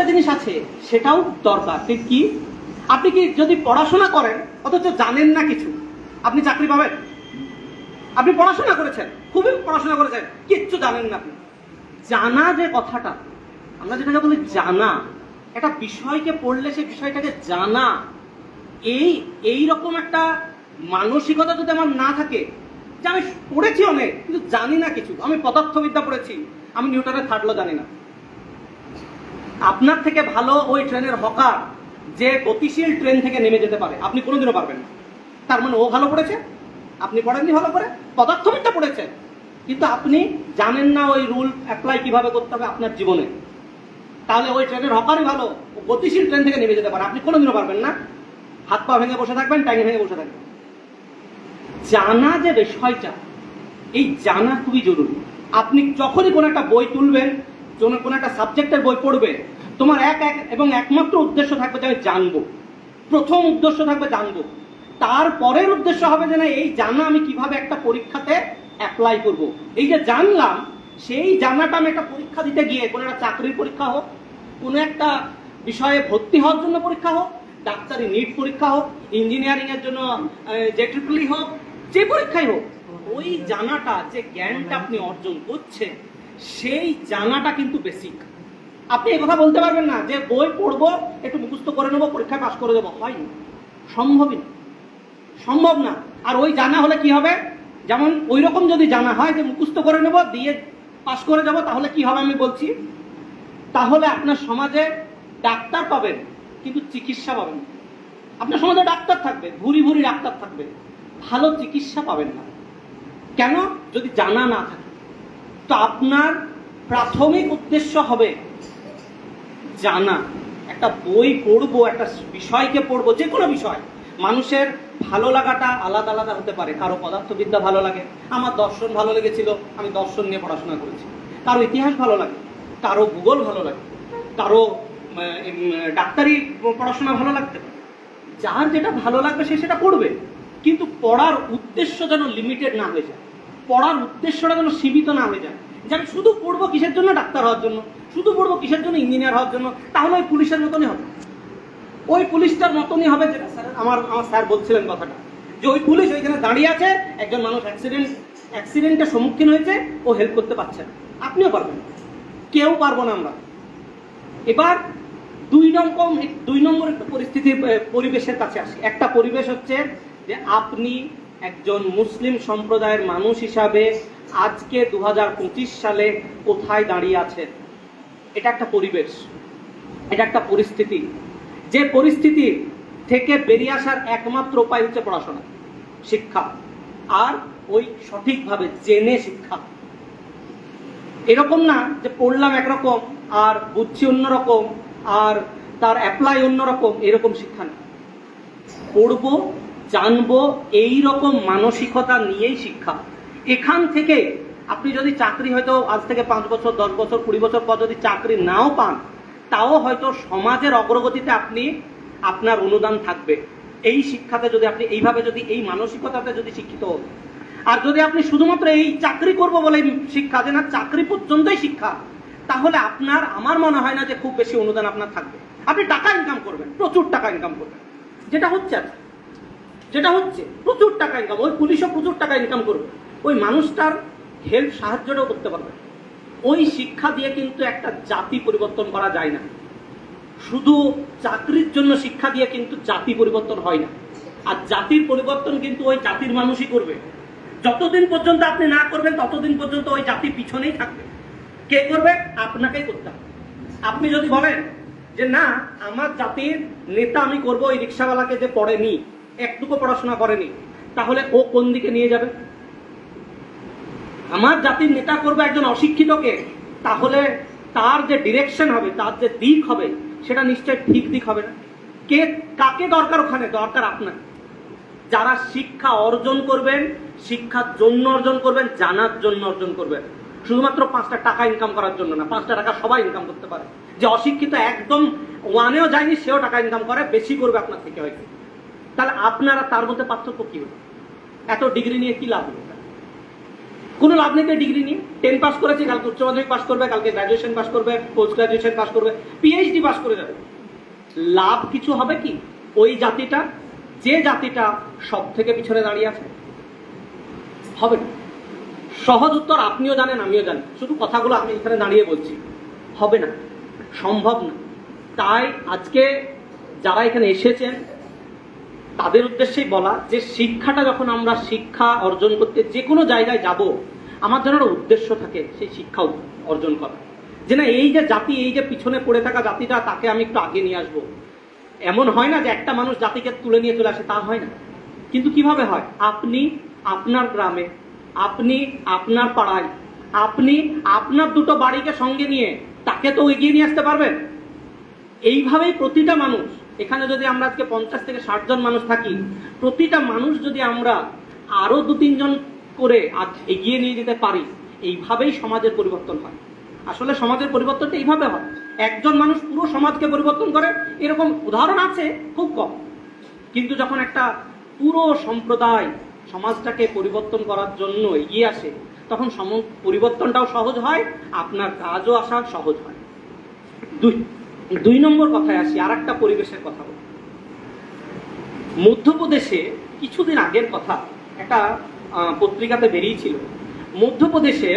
আরেকটা জিনিস আছে, সেটাও দরকার। কি? আপনি কি যদি পড়াশোনা করেন, অথচ জানেন না কিছু, আপনি চাকরি পাবেন? আপনি পড়াশোনা করেছেন, খুবই পড়াশোনা করেছেন, কিচ্ছু জানেন না আপনি। জানা যে কথাটা, আমরা যেটাকে বলি জানা, একটা বিষয়কে পড়লে সেই বিষয়টাকে জানা, এই এই রকম একটা মানসিকতা যদি আমার না থাকে, যে আমি পড়েছি অনেক, কিন্তু জানি না কিছু, আমি পদার্থবিদ্যা পড়েছি, আমি নিউটনের থার্ড ল জানি না। আপনার থেকে ভালো ওই ট্রেনের হকার যে গতিশীল ট্রেন থেকে নেমে যেতে পারে, আপনি কোনোদিনও পারবেন না। তার মানে ও ভালো পড়েছে, আপনি পড়েননি ভালো করে, পদার্থবিদ্যা পড়েছে। কিন্তু আপনি জানেন না ওই রুল অ্যাপ্লাই কীভাবে করতে হবে আপনার জীবনে। তাহলে ওই ট্রেনের হকারই ভালো গতিশীল ট্রেন থেকে নেমে যেতে পারে, আপনি কোনোদিনও পারবেন না। হাত পা ভেঙে বসে থাকবেন ট্যাঙ্ক ভেঙে বসে থাকবেন। জানা যে বিষয়টা, এই জানা খুবই জরুরি। আপনি যখনই কোনো একটা বই তুলবেন কোনো কোনো একটা সাবজেক্টের বই পড়বে, তোমার এক এক এবং একমাত্র উদ্দেশ্য থাকবে যে আমি জানব। প্রথম উদ্দেশ্য থাকবে জানব। তারপরের উদ্দেশ্য হবে যে না, এই জানা আমি কীভাবে একটা পরীক্ষাতে অ্যাপ্লাই করব। এই যে জানলাম, সেই জানাটা আমি একটা পরীক্ষা দিতে গিয়ে, কোনো একটা চাকরির পরীক্ষা হোক, কোনো একটা বিষয়ে ভর্তি হওয়ার জন্য পরীক্ষা হোক, ডাক্তারি নিট পরীক্ষা হোক ইঞ্জিনিয়ারিং এর জন্য যে ট্রিপলি হোক, যে পরীক্ষাই হোক, ওই জানাটা, যে জ্ঞানটা আপনি অর্জন করছেন সেই জানাটা কিন্তু বেসিক আপনি কথা বলতে পারবেন না যে বই পড়ব, একটু মুখস্থ করে নেব পরীক্ষায় পাশ করে দেবো। হয়নি সম্ভবই না। সম্ভব না। আর ওই জানা হলে কি হবে? যেমন ওই রকম যদি জানা হয় যে মুখস্থ করে নেব, দিয়ে পাশ করে যাব তাহলে কি হবে আমি বলছি? তাহলে আপনার সমাজে ডাক্তার পাবেন, কিন্তু চিকিৎসা পাবেন না। আপনার সমাজে ডাক্তার থাকবে, ভুরি ভুরি ডাক্তার থাকবে। ভালো চিকিৎসা পাবেন না। কেন? যদি জানা না থাকে। তো আপনার প্রাথমিক উদ্দেশ্য হবে জানা। একটা বই পড়ব, একটা বিষয়কে পড়ব যে কোনো বিষয়। মানুষের ভালো লাগাটা আলাদা আলাদা হতে পারে। কারও পদার্থবিদ্যা ভালো লাগে, আমার দর্শন ভালো লেগেছিল, আমি দর্শন নিয়ে পড়াশোনা করেছি। কারও ইতিহাস ভালো লাগে, কারও ভূগোল ভালো লাগে, কারও ডাক্তারি পড়াশোনা ভালো লাগতে পারে। যার যেটা ভালো লাগবে সে সেটা পড়বে। কিন্তু পড়ার উদ্দেশ্য যেন লিমিটেড না হয়ে যায়। পড়ার উদ্দেশ্যটা যেন সীমিত না হয়ে যায়। যে আমি শুধু পড়ব কিসের জন্য ডাক্তার হওয়ার জন্য? শুধু পড়ব কিসের জন্য ইঞ্জিনিয়ার হওয়ার জন্য? তাহলে ওই পুলিশের মতনই হবে। ওই পুলিশটার মতনই হবে যেটা স্যার, আমার আমার স্যার বলছিলেন কথাটা। যে ওই পুলিশ ওইখানে দাঁড়িয়ে আছে, একজন মানুষ অ্যাক্সিডেন্ট অ্যাক্সিডেন্টের সম্মুখীন হয়েছে, ও হেল্প করতে পারছে না। আপনিও পারবেন কেউ পারব না আমরা। এবার দুই রকম দুই নম্বর একটা পরিস্থিতির পরিবেশের কাছে আসি। একটা পরিবেশ হচ্ছে যে আপনি একজন মুসলিম সম্প্রদায়ের মানুষ হিসাবে আজকে দুহাজার পঁচিশ সালে কোথায় দাঁড়িয়ে আছেন? এটা একটা পরিবেশ, এটা একটা পরিস্থিতি। যে পরিস্থিতি থেকে বেরিয়ে আসার একমাত্র উপায় হচ্ছে পড়াশোনা, শিক্ষা, আর ওই সঠিকভাবে জেনে শিক্ষা। এরকম না যে পড়লাম একরকম, আর বুঝছি অন্যরকম, আর তার অ্যাপ্লাই অন্যরকম, এরকম শিক্ষা না। পড়ব জানব এই রকম মানসিকতা নিয়েই শিক্ষা। এখান থেকে আপনি যদি চাকরি হয়তো আজ থেকে পাঁচ বছর, দশ বছর, কুড়ি বছর পর যদি চাকরি নাও পান, তাও হয়তো সমাজের অগ্রগতিতে আপনি আপনার অনুদান থাকবে। এই শিক্ষাতে যদি আপনি এইভাবে যদি এই মানসিকতাতে যদি শিক্ষিত হন। আর যদি আপনি শুধুমাত্র এই চাকরি করব বলে শিক্ষা, যে না, চাকরি পর্যন্তই শিক্ষা, তাহলে আপনার, আমার মনে হয় না যে খুব বেশি অনুদান আপনার থাকবে। আপনি টাকা ইনকাম করবেন, প্রচুর টাকা ইনকাম করবেন। যেটা হচ্ছে যেটা হচ্ছে প্রচুর টাকা ইনকাম ওই পুলিশও প্রচুর টাকা ইনকাম করবে। ওই মানুষটার হেল্প সাহায্যটাও করতে পারবে। ওই শিক্ষা দিয়ে কিন্তু একটা জাতি পরিবর্তন করা যায় না। শুধু চাকরির জন্য শিক্ষা দিয়ে কিন্তু জাতি পরিবর্তন হয় না। আর জাতির পরিবর্তন কিন্তু ওই জাতির মানুষই করবে। যতদিন পর্যন্ত আপনি না করবেন, ততদিন পর্যন্ত ওই জাতি পিছনেই থাকবে। কে করবে? আপনাকেই করতে হবে। আপনি যদি বলেন যে, না, আমার জাতির নেতা আমি করব, ওই রিক্সাওয়ালাকে যে পড়েনি একটুকু পড়াশোনা করেনি, তাহলে ও কোন দিকে নিয়ে যাবে? আমার জাতির নেতা করবে একজন অশিক্ষিতকে, তাহলে তার যে ডিরেকশন হবে, তার যে দিক হবে, সেটা নিশ্চয় ঠিক দিক হবে না। কে, কাকে দরকার ওখানে? দরকার আপনার। যারা শিক্ষা অর্জন করবেন, শিক্ষার জন্য অর্জন করবেন, জানার জন্য অর্জন করবেন। শুধুমাত্র পাঁচটা টাকা ইনকাম করার জন্য না, পাঁচটা টাকা সবাই ইনকাম করতে পারে। যে অশিক্ষিত একদম ওয়ানেও যায়নি, সেও টাকা ইনকাম করে, বেশি করবে আপনার থেকে হয়তো। তাহলে আপনারা তার মধ্যে পার্থক্য কি হবে এত ডিগ্রি নিয়ে কি লাভ হবে কোনো লাভ নেই ডিগ্রি নিয়ে। টেন পাস করেছে, কালকে উচ্চ মাধ্যমিক পাস করবে, কালকে গ্রাজুয়েশন পাস করবে পোস্ট গ্রাজুয়েশন পাস করবে পিএইচডি পাস করে যাবে। লাভ কিছু হবে কি? ওই জাতিটা, যে জাতিটা সব থেকে পিছনে দাঁড়িয়ে আছে। হবে না। সহজ উত্তর আপনিও জানেন, আমিও জানি। শুধু কথাগুলো আমি এখানে দাঁড়িয়ে বলছি। হবে না। সম্ভব না। তাই আজকে যারা এখানে এসেছেন তাদের উদ্দেশ্যেই বলা যে শিক্ষাটা যখন আমরা শিক্ষা অর্জন করতে যে কোনো জায়গায় যাব, আমার যেন উদ্দেশ্য থাকে সেই শিক্ষা অর্জন করা। যে না, এই যে জাতি, এই যে পিছনে পড়ে থাকা জাতিটা, তাকে আমি একটু আগে নিয়ে আসব। এমন হয় না যে একটা মানুষ জাতিকে তুলে নিয়ে চলে আসে, তা হয় না। কিন্তু কীভাবে হয়? আপনি আপনার গ্রামে, আপনি আপনার পাড়ায়, আপনি আপনার দুটো বাড়িকে সঙ্গে নিয়ে তাকে তো এগিয়ে নিয়ে আসতে পারবেন? এইভাবেই প্রতিটা মানুষ এখানে যদি আমরা আজকে পঞ্চাশ থেকে ষাট জন মানুষ থাকি, প্রতিটা মানুষ যদি আমরা আরও দু তিনজন করে আজ এগিয়ে নিয়ে যেতে পারি, এইভাবেই সমাজের পরিবর্তন হয়। আসলে সমাজের পরিবর্তনটা এইভাবে হয়। একজন মানুষ পুরো সমাজকে পরিবর্তন করে, এরকম উদাহরণ আছে খুব কম। কিন্তু যখন একটা পুরো সম্প্রদায় সমাজটাকে পরিবর্তন করার জন্য এগিয়ে আসে, তখন সম, পরিবর্তনটাও সহজ হয়, আপনার কাজও আসা সহজ হয়। দুই দুই নম্বর কথায় আসি আর একটা পরিবেশের কথা বলি। মধ্যপ্রদেশে কিছুদিন আগের কথা, একটা পত্রিকাতে বেরিয়েছিল। মধ্যপ্রদেশে